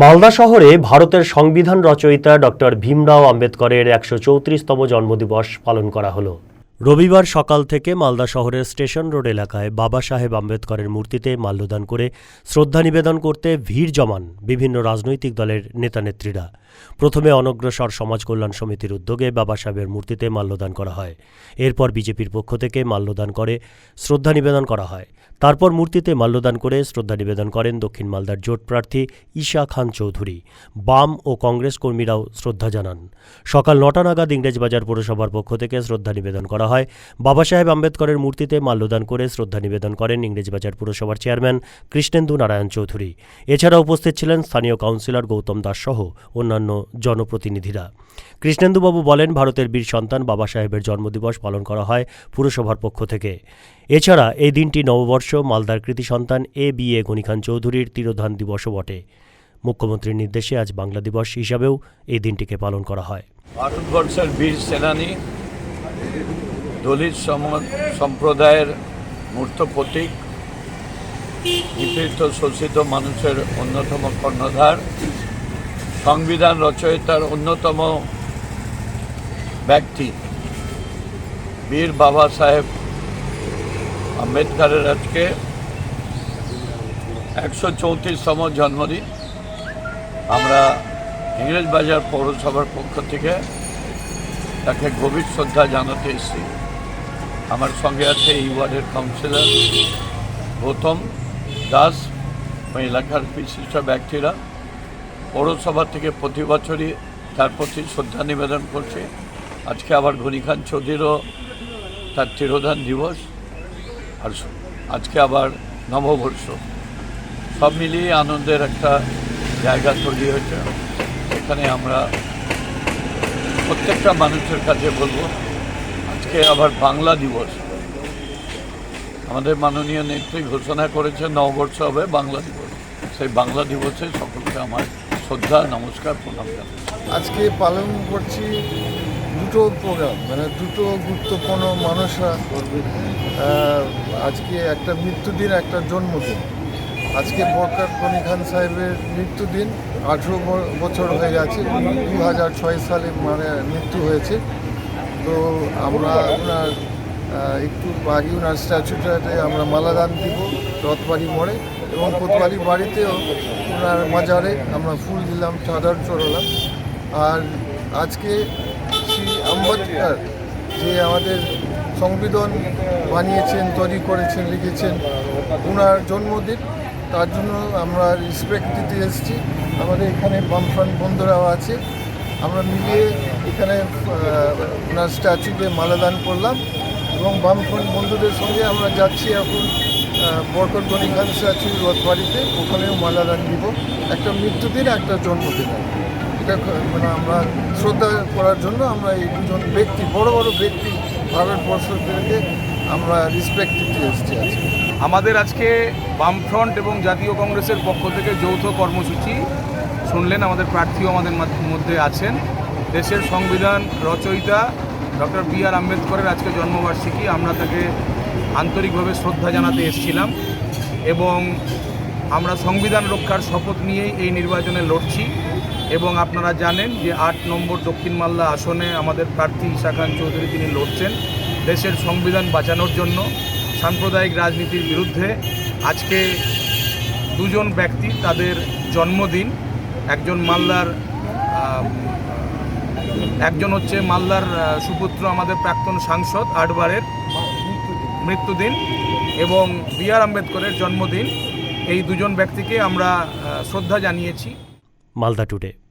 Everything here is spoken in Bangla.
মালদা শহরে ভারতের সংবিধান রচয়িতা ডক্টর ভীমরাও আম্বেদকরের একশো চৌত্রিশতম জন্মদিবস পালন করা হলো। রবিবার সকাল থেকে মালদা শহরের স্টেশন রোড এলাকায় বাবা সাহেব আম্বেদকরের মূর্তিতে মাল্যদান করে শ্রদ্ধা নিবেদন করতে ভিড় জমান বিভিন্ন রাজনৈতিক দলের নেতানেত্রীরা। প্রথমে অনগ্রসর সমাজ কল্যাণ সমিতির উদ্যোগে বাবা সাহেবের মূর্তিতে মাল্যদান করা হয়। এরপর বিজেপির পক্ষ থেকে মাল্যদান করে, শ্রদ্ধা নিবেদন করা হয়। তারপর মূর্তিতে মাল্যদান করে শ্রদ্ধা নিবেদন করেন দক্ষিণ মালদার জোট প্রার্থী ঈশা খান চৌধুরী। বাম ও কংগ্রেস কর্মীরাও শ্রদ্ধা জানান। সকাল নটা নাগাদ ইংরেজবাজার পৌরসভার পক্ষ থেকে শ্রদ্ধা নিবেদন করা হয়। বাবা সাহেব আম্বেদকরের মূর্তিতে মাল্যদান করে শ্রদ্ধা নিবেদন করেন ইংরেজবাজার পুরসভার চেয়ারম্যান কৃষ্ণেন্দু নারায়ণ চৌধুরী। এছাড়া উপস্থিত ছিলেন স্থানীয় কাউন্সিলর গৌতম দাস সহ অন্যান্য জনপ্রতিনিধিরা। কৃষ্ণেন্দুবাবু বলেন, ভারতের বীর সন্তান বাবা সাহেবের জন্মদিবস পালন করা হয় পুরসভার পক্ষ থেকে। এছাড়া এই দিনটি নববর্ষ মালদার কৃতি সন্তান এ বি এ গণিখান চৌধুরীর তিরোধান দিবসও বটে। মুখ্যমন্ত্রীর নির্দেশে আজ বাংলা দিবস হিসাবেও এই দিনটিকে পালন করা হয়। ভারতবর্ষের বীর সেনানী দলিত সম- সম্প্রদায়ের মূর্ত প্রতীক, নিপীড়িত শোষিত মানুষের অন্যতম কর্ণধার, সংবিধান রচয়িতার অন্যতম ব্যক্তি, বীর বাবা সাহেব আম্বেদকরের আজকে একশো চৌত্রিশতম জন্মদিন। আমরা ইংরেজবাজার পৌরসভার পক্ষ থেকে তাকে গভীর শ্রদ্ধা জানাতে এসেছি। আমার সঙ্গে আছে এই ওয়ার্ডের কাউন্সিলর, গৌতম দাস এলাকার বিশিষ্ট ব্যক্তিরা। পৌরসভা থেকে প্রতি বছরই তার প্রতি শ্রদ্ধা নিবেদন করছে। আজকে আবার গনি খান চৌধুরীরও তার তিরোধান দিবস আর আজকে আবার নববর্ষ। সব মিলিয়ে আনন্দের একটা জায়গা তৈরি হয়েছে। এখানে আমরা প্রত্যেকটা মানুষের কাছে বলব আজকে আবার বাংলা দিবস। আমাদের মাননীয় নেত্রী ঘোষণা করেছে নববর্ষ হবে বাংলা দিবস। সেই বাংলা দিবসে সকলকে আমার শ্রদ্ধা, নমস্কার, প্রণাম আজকে পালন করছি দুটো প্রোগ্রাম মানে দুটো গুরুত্বপূর্ণ মানুষরা আজকে একটা মৃত্যুদিন, একটা জন্মদিন। আজকে বরকার গনি খান সাহেবের মৃত্যুদিন, আঠেরো বছর হয়ে গেছে দু হাজার ছয় সালে মানে মৃত্যু হয়েছে। তো আমরা ওনার একটু আগে ওনার স্ট্যাচুটাতে আমরা মালাদান দিব রথবাড়ি মোড়ে এবং কোতবাড়ি বাড়িতেও ওনার মাজারে আমরা ফুল দিলাম, চাদর চড়ালাম। আর আজকে শ্রী আম্বেদকর যে আমাদের সংবিধান বানিয়েছেন, তৈরি করেছেন, লিখেছেন, ওনার জন্মদিন, তার জন্য আমরা রেসপেক্ট দিতে এসেছি। আমাদের এখানে বামফ্রান্ট বন্ধুরাও আছে। আমরা মিলিয়ে এখানে ওনার স্ট্যাচুতে মালাদান করলাম এবং বামফ্রন্ট বন্ধুদের সঙ্গে আমরা যাচ্ছি এখন বরকত গনি খান স্ট্যাচু রথবাড়িতে। ওখানেও মালাদান দিব। একটা মৃত্যুদিন একটা জন্মদিন। এটা মানে আমরা শ্রদ্ধা করার জন্য আমরা এই দুজন ব্যক্তি, বড় বড় ব্যক্তি ভারতবর্ষ থেকে আমরা রেসপেক্ট দিতে এসেছি আজকে। আমাদের আজকে বামফ্রন্ট এবং জাতীয় কংগ্রেসের পক্ষ থেকে যৌথ কর্মসূচি শুনলেন আমাদের প্রার্থীও আমাদের মধ্যে আছেন। দেশের সংবিধান রচয়িতা ডক্টর বি আর আম্বেদকরের আজকে জন্মবার্ষিকী। আমরা তাকে আন্তরিকভাবে শ্রদ্ধা জানাতে এসেছিলাম এবং আমরা সংবিধান রক্ষার শপথ নিয়েই এই নির্বাচনে লড়ছি এবং আপনারা জানেন যে আট নম্বর দক্ষিণ মালদা আসনে আমাদের প্রার্থী ঈশা খান চৌধুরী তিনি লড়ছেন দেশের সংবিধান বাঁচানোর জন্য, সাম্প্রদায়িক রাজনীতির বিরুদ্ধে। আজকে দুজন ব্যক্তি তাদের জন্মদিন একজন মালদার একজন হচ্ছে মালদার সুপুত্র আমাদের প্রাক্তন সাংসদ আটবারের মৃত্যুদিন এবং বি আর আম্বেদকরের জন্মদিন। এই দুজন ব্যক্তিকে আমরা শ্রদ্ধা জানিয়েছি। মালদা টুডে।